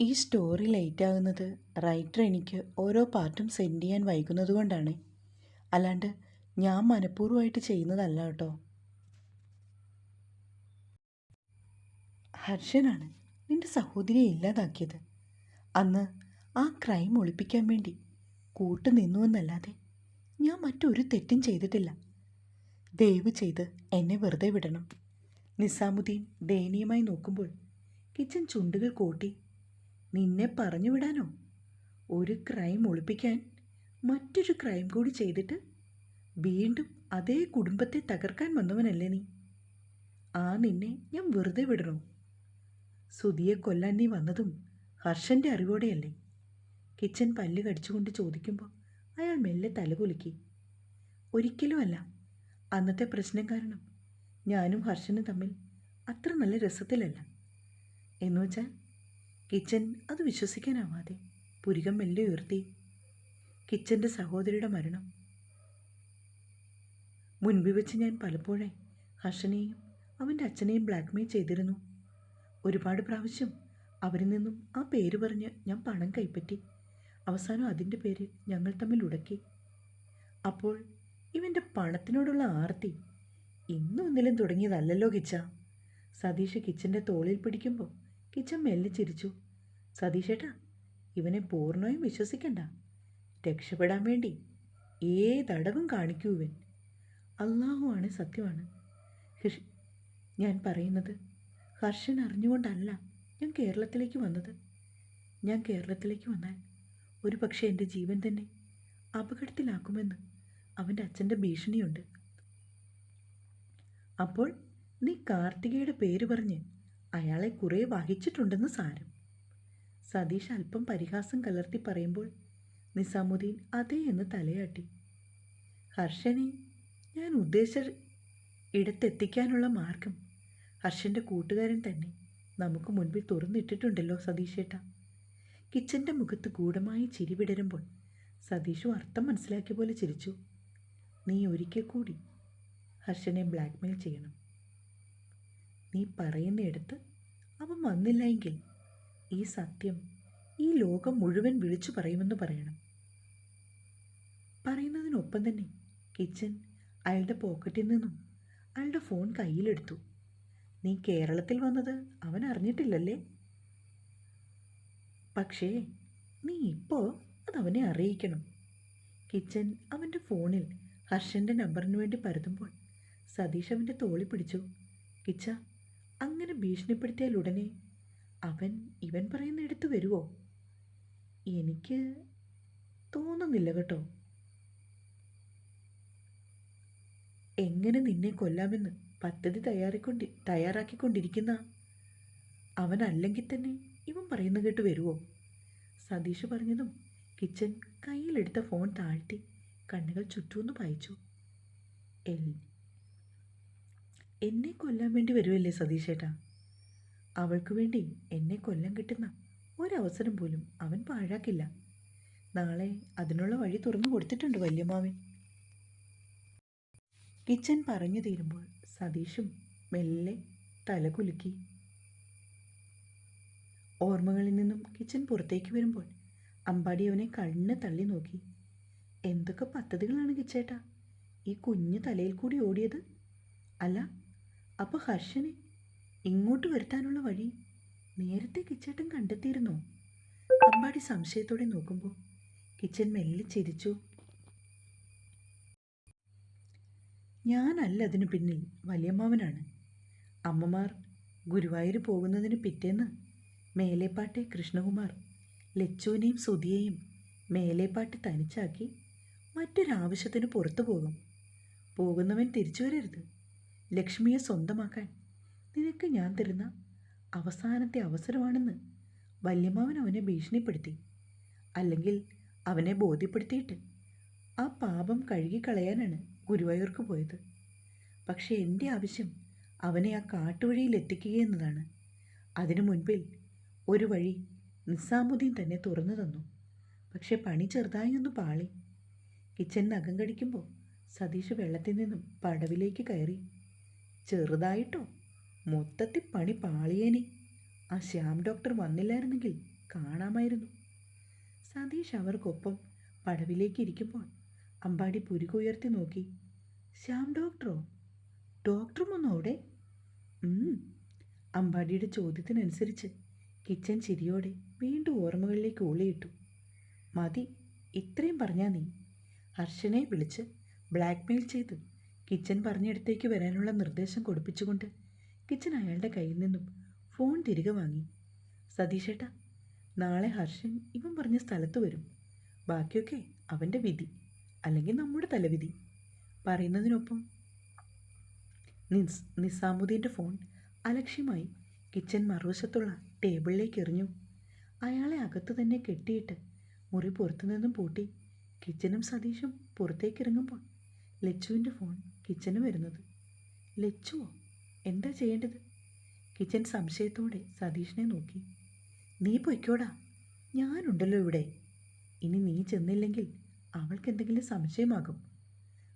ഈ story late ആകുന്നത് writer എനിക്ക് ഓരോ പാർട്ടും സെൻഡ് ചെയ്യാൻ വൈകുന്നത് കൊണ്ടാണ്. അല്ലാണ്ട് ഞാൻ മനഃപൂർവമായിട്ട് ചെയ്യുന്നതല്ല കേട്ടോ. ഹർഷനാണ് നിന്റെ സഹോദരിയെ ഇല്ലാതാക്കിയത്. അന്ന് ആ ക്രൈം ഒളിപ്പിക്കാൻ വേണ്ടി കൂട്ടു നിന്നുവെന്നല്ലാതെ ഞാൻ മറ്റൊരു തെറ്റും ചെയ്തിട്ടില്ല. ദയവ് ചെയ്ത് എന്നെ വെറുതെ വിടണം. നിസാമുദ്ദീൻ ദയനീയമായി നോക്കുമ്പോൾ കിച്ചൻ ചുണ്ടുകൾ കോട്ടി നിന്നെ പറഞ്ഞു വിടാനോ? ഒരു ക്രൈം ഒളിപ്പിക്കാൻ മറ്റൊരു ക്രൈം കൂടി ചെയ്തിട്ട് വീണ്ടും അതേ കുടുംബത്തെ തകർക്കാൻ വന്നവനല്ലേ നീ? ആ നിന്നെ ഞാൻ വെറുതെ വിടണോ? സുധിയെ കൊല്ലാൻ നീ വന്നതും ഹർഷന്റെ അറിവോടെയല്ലേ? കിച്ചൻ പല്ല് കടിച്ചുകൊണ്ട് ചോദിക്കുമ്പോൾ അയാൾ മെല്ലെ തലകുലുക്കി ഒരിക്കലും അല്ല. അന്നത്തെ പ്രശ്നം കാരണം ഞാനും ഹർഷനും തമ്മിൽ അത്ര നല്ല രസത്തിലല്ല. എന്നുവെച്ചാൽ കിച്ചൻ അത് വിശ്വസിക്കാനാവാതെ പുരികം മെല്ലെ ഉയർത്തി. കിച്ചന്റെ സഹോദരിയുടെ മരണം. മുൻപിൽ വെച്ച് ഞാൻ പലപ്പോഴേ ഹർഷനെയും അവന്റെ അച്ഛനെയും ബ്ലാക്ക്മെയിൽ ചെയ്തിരുന്നു. ഒരുപാട് പ്രാവശ്യം അവരിൽ നിന്നും ആ പേര് പറഞ്ഞ് ഞാൻ പണം കൈപ്പറ്റി അവസാനം അതിന്റെ പേര് ഞങ്ങൾ തമ്മിൽ ഉടക്കി. അപ്പോൾ ഇവന്റെ പണത്തിനോടുള്ള ആർത്തി ഇന്നും ഒന്നിലും തുടങ്ങിയതല്ലല്ലോ കിച്ച. സതീഷ് കിച്ചന്റെ തോളിൽ പിടിക്കുമ്പോൾ കിച്ചൻ മെല്ലെ ചിരിച്ചു. സതീഷേട്ടാ ഇവനെ പൂർണമായും വിശ്വസിക്കണ്ട. രക്ഷപ്പെടാൻ വേണ്ടി ഏതടവും കാണിക്കൂ ഇവൻ. അള്ളാഹുവാണ് സത്യമാണ്. ഹിഷ് ഞാൻ പറയുന്നത് ഹർഷൻ അറിഞ്ഞുകൊണ്ടല്ല ഞാൻ കേരളത്തിലേക്ക് വന്നത്. ഞാൻ കേരളത്തിലേക്ക് വന്നാൽ ഒരു പക്ഷേ എന്റെ ജീവൻ തന്നെ അപകടത്തിലാക്കുമെന്ന് അവന്റെ അച്ഛന്റെ ഭീഷണിയുണ്ട്. അപ്പോൾ നീ കാർത്തികയുടെ പേര് പറഞ്ഞ് അയാളെ കുറേ വഹിച്ചിട്ടുണ്ടെന്ന് സാരം. സതീഷ് അല്പം പരിഹാസം കലർത്തി പറയുമ്പോൾ നിസാമുദ്ദീൻ അതേ എന്ന് തലയാട്ടി. ഹർഷനെ ഞാൻ ഉദ്ദേശിച്ച ഇടത്തെത്തിക്കാനുള്ള മാർഗം ഹർഷന്റെ കൂട്ടുകാരൻ തന്നെ നമുക്ക് മുൻപിൽ തുറന്നിട്ടിട്ടുണ്ടല്ലോ സതീഷേട്ട. കിച്ചന്റെ മുഖത്ത് ഗൂഢമായി ചിരി വിടരുമ്പോൾ സതീഷു അർത്ഥം മനസ്സിലാക്കിയ പോലെ ചിരിച്ചു. നീ ഒരിക്കൽ കൂടി ഹർഷനെ ബ്ലാക്ക്മെയിൽ ചെയ്യണം. നീ പറയുന്നിടത്ത് അവൻ വന്നില്ല എങ്കിൽ ഈ സത്യം ഈ ലോകം മുഴുവൻ വിളിച്ചു പറയുമെന്ന് പറയണം. പറയുന്നതിനൊപ്പം തന്നെ കിച്ചൻ അയാളുടെ പോക്കറ്റിൽ നിന്നും അയാളുടെ ഫോൺ കയ്യിലെടുത്തു. നീ കേരളത്തിൽ വന്നത് അവൻ അറിഞ്ഞിട്ടില്ലല്ലേ? പക്ഷേ നീ ഇപ്പോൾ അതവനെ അറിയിക്കണം. കിച്ചൻ അവന്റെ ഫോണിൽ ഹർഷന്റെ നമ്പറിന് വേണ്ടി പരതുമ്പോൾ സതീഷ് അവന്റെ തോളി പിടിച്ചു. കിച്ച അങ്ങനെ ഭീഷണിപ്പെടുത്തിയാൽ ഉടനെ അവൻ ഇവൻ പറയുന്ന എടുത്തു വരുമോ എനിക്ക് തോന്നുന്നില്ല കേട്ടോ. എങ്ങനെ നിന്നെ കൊല്ലാമെന്ന് പദ്ധതി തയ്യാറിക്കൊണ്ടി തയ്യാറാക്കിക്കൊണ്ടിരിക്കുന്ന അവനല്ലെങ്കിൽ തന്നെ ഇവൻ പറയുന്ന കേട്ട് വരുമോ സതീഷ് പറഞ്ഞതും കിച്ചൻ കയ്യിലെടുത്ത ഫോൺ താഴ്ത്തി കണ്ണുകൾ ചുറ്റുമൊന്ന് പായിച്ചു. എൽ എന്നെ കൊല്ലാൻ വേണ്ടി വരുമല്ലേ സതീഷേട്ടാ? അവൾക്ക് വേണ്ടി എന്നെ കൊല്ലം കിട്ടുന്ന ഒരവസരം പോലും അവൻ പാഴാക്കില്ല. നാളെ അതിനുള്ള വഴി തുറന്നു കൊടുത്തിട്ടുണ്ട് വല്യമ്മാവൻ. കിച്ചൻ പറഞ്ഞു തീരുമ്പോൾ സതീഷും മെല്ലെ തലകുലുക്കി. ഓർമ്മകളിൽ നിന്നും കിച്ചൻ പുറത്തേക്ക് വരുമ്പോൾ അമ്പാടി അവനെ കണ്ണ് തള്ളി നോക്കി. എന്തൊക്കെ പദ്ധതികളാണ് കിച്ചേട്ടാ? ഈ കുഞ്ഞു തലയിൽ കൂടി ഓടിയത്? അല്ല അപ്പോൾ ഹർഷനെ ഇങ്ങോട്ട് വരുത്താനുള്ള വഴി നേരത്തെ കിച്ചേട്ടൻ കണ്ടെത്തിയിരുന്നോ. അമ്പാടി സംശയത്തോടെ നോക്കുമ്പോൾ കിച്ചൻ മെല്ലെ ചിരിച്ചു. ഞാനല്ല അതിനു പിന്നിൽ വലിയമ്മാവനാണ്. അമ്മമാർ ഗുരുവായൂർ പോകുന്നതിന് പിറ്റേന്ന് മേലേപ്പാട്ടെ കൃഷ്ണകുമാർ ലച്ചുവിനെയും സുധിയെയും മേലേപ്പാട്ട് തനിച്ചാക്കി മറ്റൊരാവശ്യത്തിന് പുറത്തു പോകും. പോകുന്നവൻ തിരിച്ചു വരരുത്. ലക്ഷ്മിയെ സ്വന്തമാക്കാൻ. നിനക്ക് ഞാൻ തരുന്ന അവസാനത്തെ അവസരമാണെന്ന് വല്യമ്മാവൻ അവനെ ഭീഷണിപ്പെടുത്തി. അല്ലെങ്കിൽ അവനെ ബോധ്യപ്പെടുത്തിയിട്ട് ആ പാപം കഴുകിക്കളയാനാണ് ഗുരുവായൂർക്ക് പോയത്. പക്ഷേ എന്റെ ആവശ്യം അവനെ ആ കാട്ടുവഴിയിൽ എത്തിക്കുക എന്നതാണ്. അതിനു മുൻപിൽ ഒരു വഴി നിസാമുദ്ദീൻ തന്നെ തുറന്നു തന്നു. പക്ഷെ പണി ചെറുതായി ഒന്ന് പാളി. കിച്ചൻ നഖം കടിക്കുമ്പോൾ സതീഷ് വെള്ളത്തിൽ നിന്നും പടവിലേക്ക് കയറി ചെറുതായിട്ടോ. മൊത്തത്തിൽ പണി പാളിയേനെ. ആ ശ്യാം ഡോക്ടർ വന്നില്ലായിരുന്നെങ്കിൽ കാണാമായിരുന്നു. സതീഷ് അവർക്കൊപ്പം പടവിലേക്ക് ഇരിക്കുമ്പോൾ അമ്പാടി പുരുകുയർത്തി നോക്കി. ശ്യാം ഡോക്ടറോ? ഡോക്ടറും ഒന്നും അവിടെ? അമ്പാടിയുടെ ചോദ്യത്തിനനുസരിച്ച് കിച്ചൻ ചിരിയോടെ വീണ്ടും ഓർമ്മകളിലേക്ക് ഓളിയിട്ടു മതി ഇത്രയും പറഞ്ഞാ നീ. ഹർഷനെ വിളിച്ച് ബ്ലാക്ക്മെയിൽ ചെയ്ത് കിച്ചൻ പറഞ്ഞിടത്തേക്ക് വരാനുള്ള നിർദ്ദേശം കൊടുപ്പിച്ചുകൊണ്ട് കിച്ചൻ അയാളുടെ കയ്യിൽ നിന്നും ഫോൺ തിരികെ വാങ്ങി. സതീഷേട്ടാ നാളെ ഹർഷൻ ഇവൻ പറഞ്ഞ സ്ഥലത്ത് വരും. ബാക്കിയൊക്കെ അവന്റെ വിധി അല്ലെങ്കിൽ നമ്മുടെ തലവിധി. പറയുന്നതിനൊപ്പം നിസ് നിസാമുദ്ദീന്റെ ഫോൺ അലക്ഷ്യമായി കിച്ചൻ മറുവശത്തുള്ള ടേബിളിലേക്ക് എറിഞ്ഞു. അയാളെ അകത്ത് തന്നെ കെട്ടിയിട്ട് മുറി പുറത്തുനിന്നും പൂട്ടി കിച്ചനും സതീഷും പുറത്തേക്കിറങ്ങുമ്പോൾ ലച്ചുവിന്റെ ഫോൺ കിച്ചന് വരുന്നത്. ലച്ചുവോ എന്താ ചെയ്യേണ്ടത്? കിച്ചൻ സംശയത്തോടെ സതീഷിനെ നോക്കി. നീ പൊയ്ക്കോടാ ഞാനുണ്ടല്ലോ ഇവിടെ. ഇനി നീ ചെന്നില്ലെങ്കിൽ അവൾക്ക് എന്തെങ്കിലും സംശയമാകും.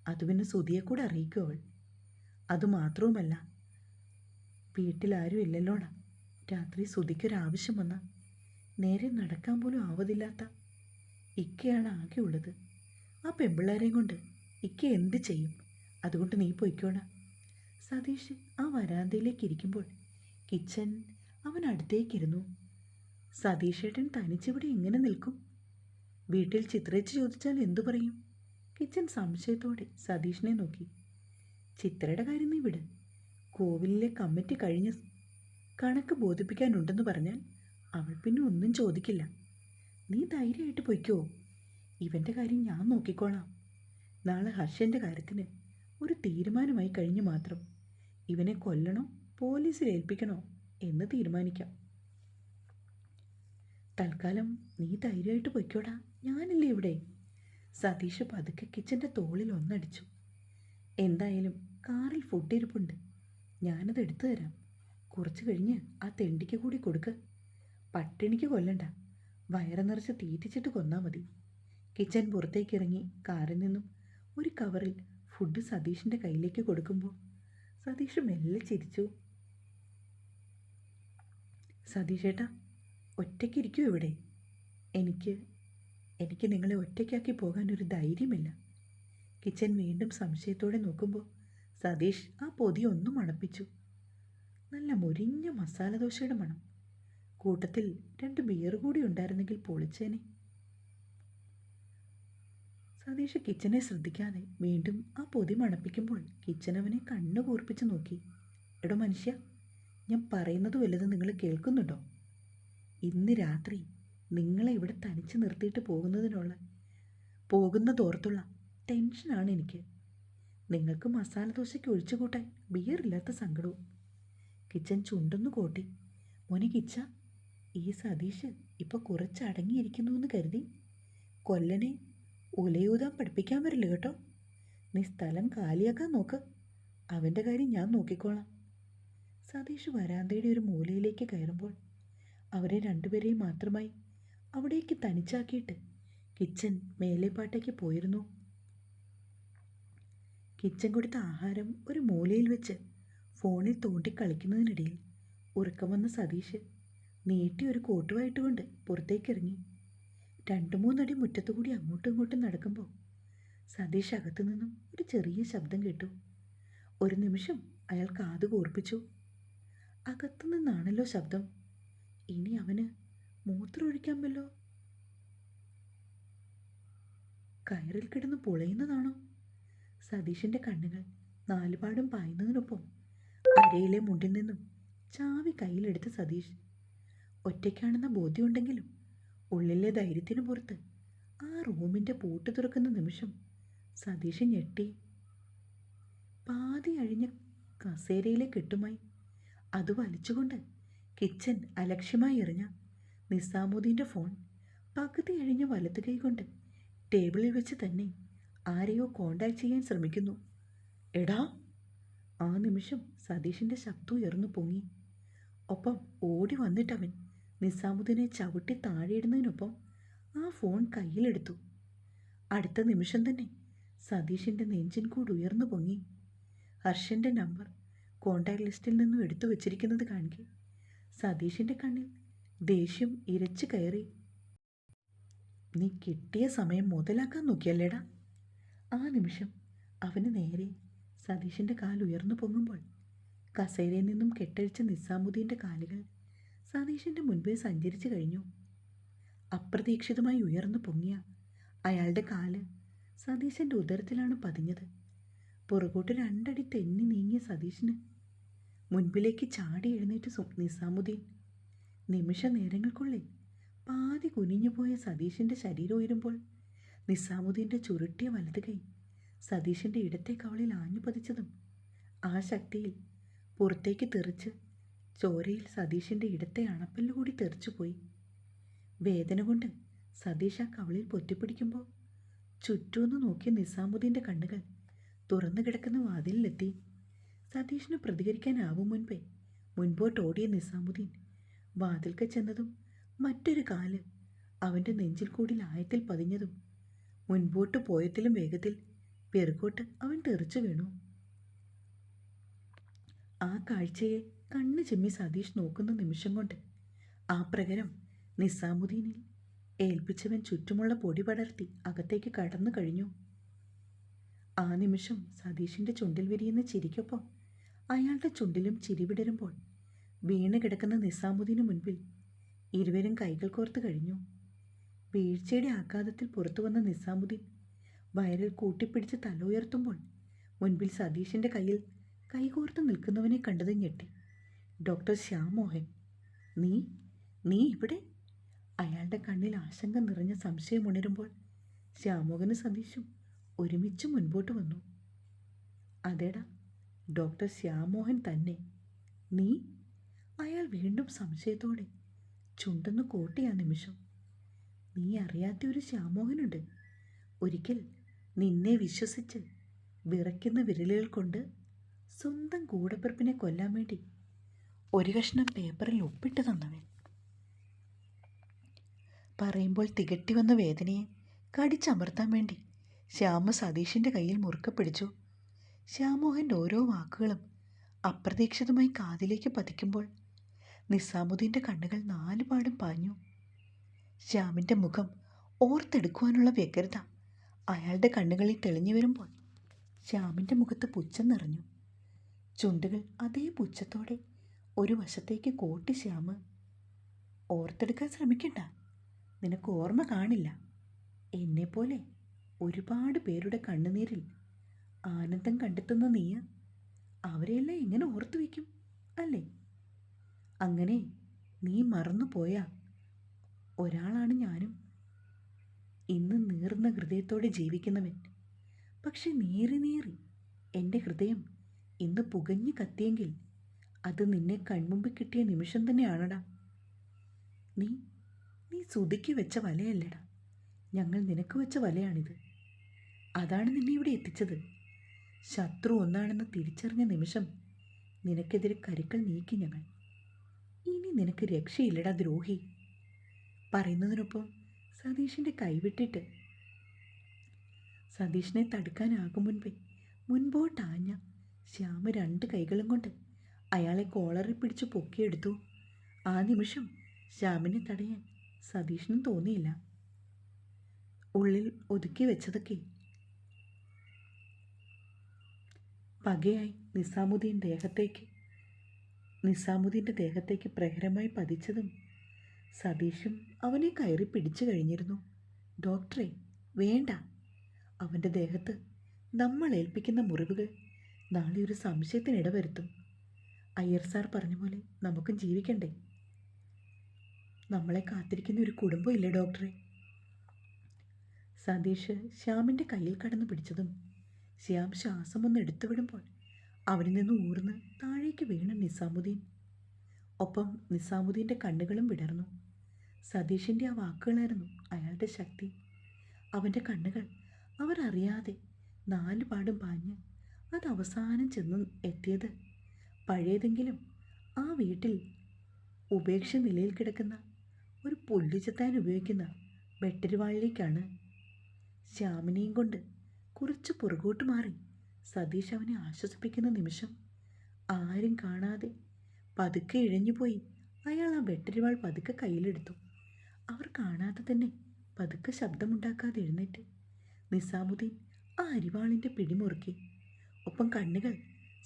അത് പിന്നെ സുതിയെ കൂടെ അറിയിക്കും അവൾ. അതുമാത്രവുമല്ല വീട്ടിലാരും ഇല്ലല്ലോടാ. രാത്രി സുതിക്കൊരാവശ്യം വന്ന നേരെ നടക്കാൻ പോലും ആവതില്ലാത്ത ഇക്കയാണ് ആകെ ഉള്ളത് ആ പെമ്പിള്ളേരെയും കൊണ്ട് ഇക്ക എന്ത് ചെയ്യും? അതുകൊണ്ട് നീ പൊയ്ക്കോടാ സതീഷ് ആ വരാന്തയിലേക്ക് ഇരിക്കുമ്പോൾ കിച്ചൻ അവൻ അടുത്തേക്കിരുന്നു. സതീഷേട്ടൻ തനിച്ചിവിടെ എങ്ങനെ നിൽക്കും? വീട്ടിൽ ചിത്രച്ച് ചോദിച്ചാൽ എന്തു പറയും? കിച്ചൻ സംശയത്തോടെ സതീഷിനെ നോക്കി. ചിത്രയുടെ കാര്യം നീ വിട്. കോവിലിലെ കമ്മിറ്റി കഴിഞ്ഞ് കണക്ക് ബോധിപ്പിക്കാനുണ്ടെന്ന് പറഞ്ഞാൽ അവൾ പിന്നെ ഒന്നും ചോദിക്കില്ല. നീ ധൈര്യമായിട്ട് പൊയ്ക്കോ. ഇവന്റെ കാര്യം ഞാൻ നോക്കിക്കോളാം. നാളെ ഹർഷന്റെ കാര്യത്തിന് ഒരു തീരുമാനമായി കഴിഞ്ഞു മാത്രം. ഇവനെ കൊല്ലണോ പോലീസിൽ ഏൽപ്പിക്കണോ എന്ന് തീരുമാനിക്കാം. തൽക്കാലം നീ ധൈര്യമായിട്ട് പൊയ്ക്കോടാ. ഞാനില്ലേ ഇവിടെ? സതീഷ് പതുക്കെ കിച്ചന്റെ തോളിൽ ഒന്നടിച്ചു. എന്തായാലും കാറിൽ ഫുഡ് ഇരിപ്പുണ്ട്. ഞാനത് എടുത്തു തരാം. കുറച്ച് കഴിഞ്ഞ് ആ തെണ്ടിക്ക് കൂടി കൊടുക്ക്. പട്ടിണിക്ക് കൊല്ലണ്ട. വയറ് നിറച്ച് തീറ്റിച്ചിട്ട് കൊന്നാൽ മതി. കിച്ചൻ പുറത്തേക്കിറങ്ങി കാറിൽ നിന്നും ഒരു കവറിൽ ഫുഡ് സതീഷിന്റെ കയ്യിലേക്ക് കൊടുക്കുമ്പോൾ സതീഷ് മെല്ലെ ചിരിച്ചു. സതീഷേട്ടാ ഒറ്റയ്ക്കിരിക്കൂ ഇവിടെ? എനിക്ക് എനിക്ക് നിങ്ങളെ ഒറ്റയ്ക്കാക്കി പോകാൻ ഒരു ധൈര്യമില്ല. കിച്ചൻ വീണ്ടും സംശയത്തോടെ നോക്കുമ്പോൾ സതീഷ് ആ പൊതി ഒന്നും മണപ്പിച്ചു നല്ല മുരിഞ്ഞ മസാല ദോശയുടെ മണം. കൂട്ടത്തിൽ രണ്ട് ബിയർ കൂടി ഉണ്ടായിരുന്നെങ്കിൽ പൊളിച്ചേനെ. സതീഷ് കിച്ചനെ ശ്രദ്ധിക്കാതെ വീണ്ടും ആ പൊതി മണപ്പിക്കുമ്പോൾ കിച്ചൻ അവനെ കണ്ണു കൂർപ്പിച്ച് നോക്കി. എടോ മനുഷ്യ ഞാൻ പറയുന്നത് വല്ലത് നിങ്ങൾ കേൾക്കുന്നുണ്ടോ? ഇന്ന് രാത്രി നിങ്ങളെ ഇവിടെ തനിച്ച് നിർത്തിയിട്ട് പോകുന്നതിനുള്ള പോകുന്നതോർത്തുള്ള ടെൻഷനാണ് എനിക്ക്. നിങ്ങൾക്ക് മസാല ദോശയ്ക്ക് ഒഴിച്ചു കൂട്ടാൻ ബിയറില്ലാത്ത സങ്കടവും. കിച്ചൻ ചുണ്ടൊന്നു കോട്ടി. മോനെ കിച്ച ഈ സതീഷ് ഇപ്പോൾ കുറച്ചടങ്ങിയിരിക്കുന്നു എന്ന് കരുതി. കൊല്ലനെ ഉലയൂതാൻ പഠിപ്പിക്കാൻ വരില്ല കേട്ടോ. നീ സ്ഥലം കാലിയാക്കാൻ നോക്ക്. അവന്റെ കാര്യം ഞാൻ നോക്കിക്കോളാം. സതീഷ് വരാന്തയുടെ ഒരു മൂലയിലേക്ക് കയറുമ്പോൾ അവരെ രണ്ടുപേരെയും മാത്രമായി അവിടേക്ക് തനിച്ചാക്കിയിട്ട് കിച്ചൻ മേലേപ്പാട്ടേക്ക് പോയിരുന്നു. കിച്ചൻ കൊടുത്ത ആഹാരം ഒരു മൂലയിൽ വെച്ച് ഫോണിൽ തോണ്ടി കളിക്കുന്നതിനിടയിൽ ഉറക്കം വന്ന സതീഷ് നീട്ടി ഒരു കോട്ടുമായിട്ടുകൊണ്ട് പുറത്തേക്കിറങ്ങി. രണ്ടു മൂന്നടി മുറ്റത്തുകൂടി അങ്ങോട്ടും ഇങ്ങോട്ടും നടക്കുമ്പോൾ സതീഷ് അകത്തു നിന്നും ഒരു ചെറിയ ശബ്ദം കേട്ടു. ഒരു നിമിഷം അയാൾ കാത് കോർപ്പിച്ചു. അകത്തു നിന്നാണല്ലോ ശബ്ദം. ഇനി അവന് മൂത്രമൊഴിക്കാമല്ലോ കയറിൽ കിടന്ന് പൊളയുന്നതാണോ? സതീഷിന്റെ കണ്ണുകൾ നാലുപാടും പായുന്നതിനൊപ്പം അരയിലെ മുണ്ടിൽ നിന്നും ചാവി കയ്യിലെടുത്ത് സതീഷ് ഒറ്റയ്ക്കാണെന്ന ബോധ്യമുണ്ടെങ്കിലും ഉള്ളിലെ ധൈര്യത്തിന് പുറത്ത് ആ റൂമിന്റെ പൂട്ട് തുറക്കുന്ന നിമിഷം സതീഷ് ഞെട്ടി. പാതി അഴിഞ്ഞ കസേരയിലെ കെട്ടുമായി അത് വലിച്ചുകൊണ്ട് കിച്ചൻ അലക്ഷ്യമായി എറിഞ്ഞ നിസാമുദ്ദീന്റെ ഫോൺ പകുതി അഴിഞ്ഞ വലത്ത് കൈ കൊണ്ട് ടേബിളിൽ വെച്ച് തന്നെ ആരെയോ കോണ്ടാക്ട് ചെയ്യാൻ ശ്രമിക്കുന്നു. എടാ! ആ നിമിഷം സതീഷിന്റെ ശബ്ദം ഉയർന്നു പൊങ്ങി. ഒപ്പം ഓടി വന്നിട്ടവൻ നിസാമുദ്ദീനെ ചവിട്ടി താഴെയിടുന്നതിനൊപ്പം ആ ഫോൺ കയ്യിലെടുത്തു. അടുത്ത നിമിഷം തന്നെ സതീഷിന്റെ നെഞ്ചിൻ കൂട് ഉയർന്നു പൊങ്ങി. ഹർഷന്റെ നമ്പർ കോണ്ടാക്ട് ലിസ്റ്റിൽ നിന്നും എടുത്തു വച്ചിരിക്കുന്നത് കാണിക്കെ. സതീഷിന്റെ കണ്ണിൽ ദേഷ്യം ഇരച്ചു കയറി. നീ കിട്ടിയ സമയം മുതലാക്കാൻ നോക്കിയല്ലേടാ. ആ നിമിഷം അവന് നേരെ സതീഷിന്റെ കാൽ ഉയർന്നു പൊങ്ങുമ്പോൾ കസേരയിൽ നിന്നും കെട്ടഴിച്ച നിസാമുദ്ദീന്റെ കാലുകൾ സതീഷിന്റെ മുൻപേ സഞ്ചരിച്ചു കഴിഞ്ഞു. അപ്രതീക്ഷിതമായി ഉയർന്നു പൊങ്ങിയ അയാളുടെ കാൽ സതീശന്റെ ഉദരത്തിലാണ് പതിഞ്ഞത്. പുറകോട്ട് രണ്ടടി തെന്നി നീങ്ങിയ സതീശന് മുൻപിലേക്ക് ചാടി എഴുന്നേറ്റ് നിസാമുദ്ദീൻ നിമിഷ നേരങ്ങൾക്കുള്ളിൽ പാതി കുനിഞ്ഞുപോയ സതീഷിന്റെ ശരീരം ഉയരുമ്പോൾ നിസാമുദ്ദീന്റെ ചുരുട്ടിയ വലത് കൈ സതീഷിന്റെ ഇടത്തെ കവളിൽ ആഞ്ഞു പതിച്ചതും ആ ശക്തിയിൽ പുറത്തേക്ക് തെറിച്ച് ചോരയിൽ സതീഷിന്റെ ഇടത്തെ അണപ്പല്ല് കൂടി തെറിച്ചുപോയി വേദന കൊണ്ട് സതീഷ് ആ കവളിൽ പൊറ്റിപ്പിടിക്കുമ്പോൾ ചുറ്റൂന്ന് നോക്കിയ നിസാമുദ്ദീന്റെ കണ്ണുകൾ തുറന്നു കിടക്കുന്ന വാതിലിലെത്തി. സതീഷിന് പ്രതികരിക്കാനാവും മുൻപേ മുൻപോട്ട് ഓടിയ നിസാമുദ്ദീൻ വാതിൽക്ക് ചെന്നതും മറ്റൊരു കാൽ അവന്റെ നെഞ്ചിൽ കൂടി ലായത്തിൽ പതിഞ്ഞതും മുൻപോട്ട് പോയത്തിലും വേഗത്തിൽ പിറകോട്ട് അവൻ തെറിച്ചു വീണു. ആ കാഴ്ചയെ കണ്ണ് ചെമ്മി സതീഷ് നോക്കുന്ന നിമിഷം കൊണ്ട് ആ പ്രകാരം നിസാമുദ്ദീനിൽ ഏൽപ്പിച്ചവൻ ചുറ്റുമുള്ള പൊടി പടർത്തി അകത്തേക്ക് കടന്നു കഴിഞ്ഞു. ആ നിമിഷം സതീഷിന്റെ ചുണ്ടിൽ വിരിയുന്ന ചിരിക്കൊപ്പം അയാളുടെ ചുണ്ടിലും ചിരി വിടരുമ്പോൾ വീണ് കിടക്കുന്ന നിസാമുദ്ദീന് മുൻപിൽ ഇരുവരും കൈകൾ കോർത്ത് കഴിഞ്ഞു. വീഴ്ചയുടെ ആഘാതത്തിൽ പുറത്തു വന്ന നിസാമുദ്ദീൻ വയറിൽ കൂട്ടിപ്പിടിച്ച് തല ഉയർത്തുമ്പോൾ മുൻപിൽ സതീഷിന്റെ കയ്യിൽ കൈകോർത്ത് നിൽക്കുന്നവനെ കണ്ടത് ഞെട്ടി. ഡോക്ടർ ശ്യാം മോഹൻ നീ നീ ഇവിടെ? അയാളുടെ കണ്ണിൽ ആശങ്ക നിറഞ്ഞ സംശയം ഉണരുമ്പോൾ ശ്യാമോഹന് സതീഷും ഒരുമിച്ച് മുൻപോട്ട് വന്നു. അതേടാ ഡോക്ടർ ശ്യാമോഹൻ തന്നെ. നീ? അയാൾ വീണ്ടും സംശയത്തോടെ ചുണ്ടെന്ന് കോട്ടിയ നിമിഷം. നീ അറിയാത്ത ഒരു ശ്യാമോഹനുണ്ട്. ഒരിക്കൽ നിന്നെ വിശ്വസിച്ച് വിറയ്ക്കുന്ന വിരലുകൾ കൊണ്ട് സ്വന്തം കൂടപ്പിറപ്പിനെ കൊല്ലാൻ വേണ്ടി ഒരു കഷ്ണം പേപ്പറിൽ ഒപ്പിട്ട് തന്നവൻ. പറയുമ്പോൾ തികട്ടി വന്ന വേദനയെ കടിച്ചമർത്താൻ വേണ്ടി ശ്യാമ സതീഷിന്റെ കയ്യിൽ മുറുക്കെ പിടിച്ചു. ശ്യാമോഹന്റെ ഓരോ വാക്കുകളും അപ്രതീക്ഷിതമായി കാതിലേക്ക് പതിക്കുമ്പോൾ നിസാമുദ്ദീന്റെ കണ്ണുകൾ നാലുപാടും പാഞ്ഞു. ശ്യാമിന്റെ മുഖം ഓർത്തെടുക്കുവാനുള്ള വ്യഗ്രത അയാളുടെ കണ്ണുകളിൽ തെളിഞ്ഞു വരുമ്പോൾ ശ്യാമിന്റെ മുഖത്ത് പുച്ഛം നിറഞ്ഞു. ചുണ്ടുകൾ അതേ പുച്ഛത്തോടെ ഒരു വശത്തേക്ക് കോട്ടി ശ്യാമ്. ഓർത്തെടുക്കാൻ ശ്രമിക്കണ്ട. നിനക്ക് ഓർമ്മ കാണില്ല. എന്നെപ്പോലെ ഒരുപാട് പേരുടെ കണ്ണുനീരിൽ ആനന്ദം കണ്ടെത്തുന്ന നീ അവരെയെല്ലാം എങ്ങനെ ഓർത്തു വയ്ക്കും അല്ലേ? അങ്ങനെ നീ മറന്നു പോയാ ഒരാളാണ് ഞാനും. ഇന്ന് നീർന്ന ഹൃദയത്തോടെ ജീവിക്കുന്നവൻ. പക്ഷെ നീറി നീറി എന്റെ ഹൃദയം ഇന്ന് പുകഞ്ഞു കത്തിയെങ്കിൽ അത് നിന്നെ കൺമുമ്പിൽ കിട്ടിയ നിമിഷം തന്നെയാണടാ. നീ നീ സുതിക്ക് വെച്ച വലയല്ലടാ. ഞങ്ങൾ നിനക്ക് വെച്ച വലയാണിത്. അതാണ് നിന്നെ ഇവിടെ എത്തിച്ചത്. ശത്രു ഒന്നാണെന്ന് തിരിച്ചറിഞ്ഞ നിമിഷം നിനക്കെതിരെ കരുക്കൾ നീക്കി ഞങ്ങൾ. ഇനി നിനക്ക് രക്ഷയില്ലടാ ദ്രോഹി. പറയുന്നതിനൊപ്പം സതീഷിന്റെ കൈവിട്ടിട്ട് സതീഷിനെ തടുക്കാനാകും മുൻപേ മുൻപോട്ടാഞ്ഞ ശ്യാമ രണ്ട് കൈകളും കൊണ്ട് അയാളെ കോളറിൽ പിടിച്ച് പൊക്കിയെടുത്തു. ആ നിമിഷം ശ്യാമിനെ തടയാൻ സതീഷിനും തോന്നിയില്ല. ഉള്ളിൽ ഒതുക്കി വെച്ചതൊക്കെ. പകയായി നിസാമുദ്ദീൻ ദേഹത്തേക്ക്. നിസാമുദ്ദീന്റെ ദേഹത്തേക്ക് പ്രഹരമായി പതിച്ചതും സതീഷും അവനെ കയറി പിടിച്ചു കഴിഞ്ഞിരുന്നു. ഡോക്ടറെ വേണ്ട. അവന്റെ ദേഹത്ത് നമ്മൾ ഏൽപ്പിക്കുന്ന മുറിവുകൾ നാളെ ഒരു സംശയത്തിന് ഇടവരുത്തും. അയ്യർ സാർ പറഞ്ഞ പോലെ നമുക്കും ജീവിക്കണ്ടേ? നമ്മളെ കാത്തിരിക്കുന്ന ഒരു കുടുംബം ഇല്ലേ ഡോക്ടറെ? സതീഷ് ശ്യാമിന്റെ കയ്യിൽ കടന്നു പിടിച്ചതും ശ്യാം ശ്വാസം ഒന്ന് എടുത്തു വിടുമ്പോൾ നിന്ന് ഊർന്ന് താഴേക്ക് വീണ നിസാമുദ്ദീൻ. ഒപ്പം നിസാമുദ്ദീന്റെ കണ്ണുകളും വിടർന്നു. സതീഷിന്റെ ആ വാക്കുകളായിരുന്നു അയാളുടെ ശക്തി. അവന്റെ കണ്ണുകൾ അവരറിയാതെ നാല് പാടും പാഞ്ഞ് അത് അവസാനം ചെന്ന് എത്തിയത് പഴയതെങ്കിലും ആ വീട്ടിൽ ഉപേക്ഷ നിലയിൽ കിടക്കുന്ന ഒരു പുല്ലുചെത്താൻ ഉപയോഗിക്കുന്ന വെട്ടരുവാളിലേക്കാണ് ശ്യാമിനെയും കൊണ്ട് കുറച്ച് പുറകോട്ട് മാറി സതീഷ് അവനെ ആശ്വസിപ്പിക്കുന്ന നിമിഷം ആരും കാണാതെ പതുക്കെ ഇഴഞ്ഞുപോയി അയാൾ ആ വെട്ടരിവാൾ പതുക്കെ കയ്യിലെടുത്തു. അവർ കാണാതെ തന്നെ പതുക്കെ ശബ്ദമുണ്ടാക്കാതെ എഴുന്നേറ്റ് നിസാമുദ്ദീൻ ആ അരിവാളിന്റെ പിടിമുറുക്കി. ഒപ്പം കണ്ണുകൾ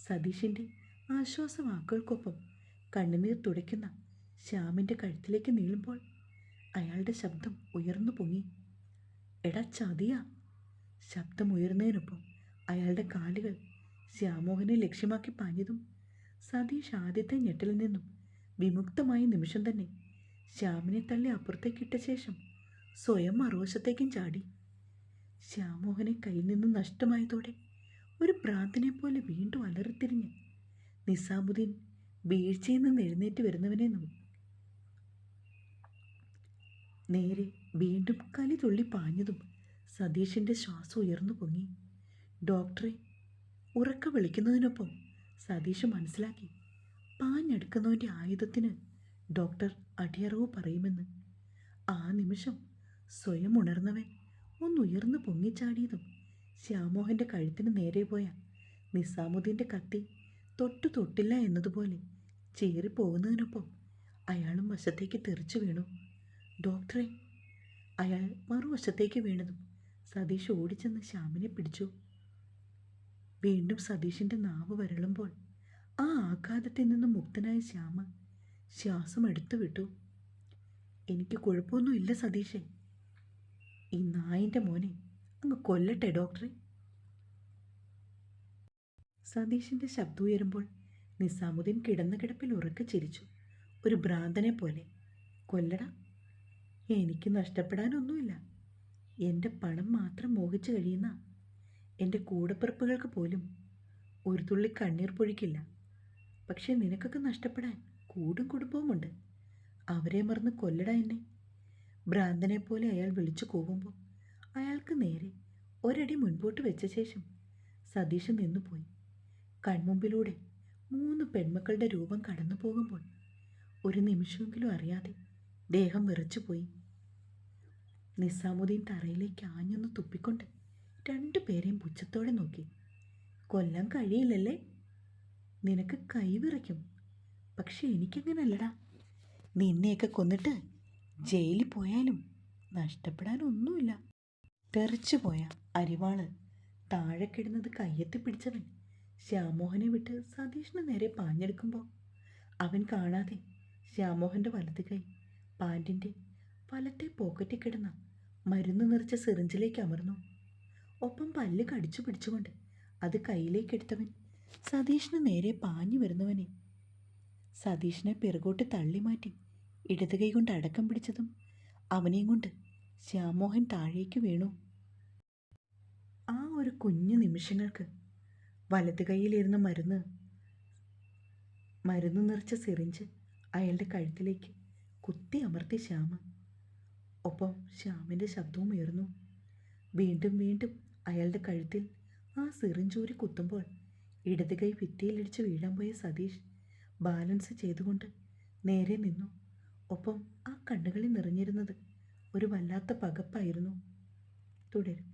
സതീഷിന്റെ ആശ്വാസവാക്കുകൾക്കൊപ്പം കണ്ണുനീർ തുടയ്ക്കുന്ന ശ്യാമിന്റെ കഴുത്തിലേക്ക് നീളുമ്പോൾ അയാളുടെ ശബ്ദം ഉയർന്നു പൊങ്ങി. എടാ ചതിയ. ശബ്ദം ഉയർന്നതിനൊപ്പം അയാളുടെ കാലുകൾ ശ്യാമോഹനെ ലക്ഷ്യമാക്കി പാഞ്ഞതും സതീഷ് ആദ്യത്തെ ഞെട്ടലിൽ നിന്നും വിമുക്തമായ നിമിഷം തന്നെ ശ്യാമിനെ തള്ളി അപ്പുറത്തേക്കിട്ട ശേഷം സ്വയം മറുവശത്തേക്കും ചാടി. ശ്യാമോഹനെ കയ്യിൽ നിന്നും നഷ്ടമായതോടെ ഒരു പ്രാന്തിനെ പോലെ വീണ്ടും അലറിത്തിരിഞ്ഞ് നിസാമുദ്ദീൻ വീഴ്ചയിൽ നിന്ന് എഴുന്നേറ്റ് വരുന്നവനെ നോക്കി. നേരെ വീണ്ടും കലി തുള്ളി പാഞ്ഞതും സതീഷിന്റെ ശ്വാസം ഉയർന്നു പൊങ്ങി. ഡോക്ടറെ ഉറക്ക വിളിക്കുന്നതിനൊപ്പം സതീഷ് മനസ്സിലാക്കി പാഞ്ഞെടുക്കുന്നവന്റെ ആയുധത്തിന് ഡോക്ടർ അടിയറവ് പറയുമെന്ന്. ആ നിമിഷം സ്വയം ഉണർന്നവൻ ഒന്നുയർന്നു പൊങ്ങിച്ചാടിയതും ശ്യാമോഹന്റെ കഴുത്തിന് നേരെ പോയ നിസാമുദ്ദീന്റെ കത്തി തൊട്ടു തൊട്ടില്ല എന്നതുപോലെ ചീറിപ്പോകുന്നതിനൊപ്പം അയാളും വശത്തേക്ക് തെറിച്ചു വീണു. ഡോക്ടറെ അയാൾ മറുവശത്തേക്ക് വീണതും സതീഷ് ഓടിച്ചെന്ന് ശ്യാമിനെ പിടിച്ചു. വീണ്ടും സതീഷിന്റെ നാവ് വരളുമ്പോൾ ആ ആഘാതത്തിൽ നിന്ന് മുക്തനായ ശ്യാമ ശ്വാസം എടുത്തു വിട്ടു. എനിക്ക് കുഴപ്പമൊന്നുമില്ല സതീഷേ. ഈ നായിന്റെ മോനെ അങ്ങ് കൊല്ലട്ടെ ഡോക്ടറെ. സതീഷിന്റെ ശബ്ദം ഉയരുമ്പോൾ നിസാമുദ്ദീൻ കിടന്ന കിടപ്പിൽ ഉറക്കെ ചിരിച്ചു. ഒരു ഭ്രാന്തനെ പോലെ. കൊല്ലട എനിക്ക് നഷ്ടപ്പെടാനൊന്നുമില്ല. എന്റെ പണം മാത്രം മോഹിച്ചു കഴിയുന്ന എന്റെ കൂടപ്പിറപ്പുകൾക്ക് പോലും ഒരു തുള്ളി കണ്ണീർ പൊഴിക്കില്ല. പക്ഷേ നിനക്കൊക്കെ നഷ്ടപ്പെടാൻ കൂടും കുടുംബവുമുണ്ട്. അവരെ മറന്ന് കൊല്ലട എന്നെ. ഭ്രാന്തനെ പോലെ അയാൾ വിളിച്ചു കൂവുമ്പോൾ അയാൾക്ക് നേരെ ഒരടി മുൻപോട്ട് വെച്ച ശേഷം സതീഷ് നിന്നുപോയി. കൺമുമ്പിലൂടെ മൂന്ന് പെൺമക്കളുടെ രൂപം കടന്നു പോകുമ്പോൾ ഒരു നിമിഷമെങ്കിലും അറിയാതെ ദേഹം വിറച്ചുപോയി. നിസാമുദ്ദീൻ തറയിലേക്ക് ആഞ്ഞൊന്ന് തുപ്പിക്കൊണ്ട് രണ്ടുപേരെയും പുച്ഛത്തോടെ നോക്കി. കൊല്ലം കഴിയില്ലല്ലേ? നിനക്ക് കൈ വിറയ്ക്കും പക്ഷെ എനിക്കങ്ങനല്ലടാ. നിന്നെയൊക്കെ കൊന്നിട്ട് ജയിലിൽ പോയാലും നഷ്ടപ്പെടാനൊന്നുമില്ല. തെറിച്ചു പോയ അരിവാൾ താഴെ കിടന്നത് കയ്യെത്തി പിടിച്ചവൻ ശ്യാമോഹനെ വിട്ട് സതീഷിന് നേരെ പാഞ്ഞെടുക്കുമ്പോൾ അവൻ കാണാതെ ശ്യാമോഹന്റെ വലത് കൈ പാന്റിന്റെ വലത്തെ പോക്കറ്റിൽ കിടന്ന മരുന്ന് നിറച്ച സിറിഞ്ചിലേക്ക് അമർന്നു. ഒപ്പം പല്ല് കടിച്ചു പിടിച്ചുകൊണ്ട് അത് കയ്യിലേക്കെടുത്തവൻ സതീഷിന് നേരെ പാഞ്ഞു വരുന്നവനെ സതീഷിനെ പിറകോട്ട് തള്ളി മാറ്റി ഇടത് കൈ കൊണ്ട് അടക്കം പിടിച്ചതും അവനെയും കൊണ്ട് ശ്യാമോഹൻ താഴേക്ക് വീണു. ആ ഒരു കുഞ്ഞു നിമിഷങ്ങൾക്ക് വലത് കൈയിലിരുന്ന മരുന്ന്. മരുന്ന് നിറച്ച സിറിഞ്ച് അയാളുടെ കഴുത്തിലേക്ക് കുത്തി അമർത്തി ശ്യാമ. ഒപ്പം ശ്യാമിന്റെ ശബ്ദവും ഉയർന്നു. വീണ്ടും വീണ്ടും അയാളുടെ കഴുത്തിൽ ആ സിറിഞ്ചൂരി കുത്തുമ്പോൾ ഇടത് കൈ ഭിത്തിയിലിടിച്ച് വീഴാൻ പോയ സതീഷ് ബാലൻസ് ചെയ്തുകൊണ്ട് നേരെ നിന്നു. ഒപ്പം ആ കണ്ണുകളിൽ നിറഞ്ഞിരുന്നത് ഒരു വല്ലാത്ത പകപ്പായിരുന്നു. തുടരും.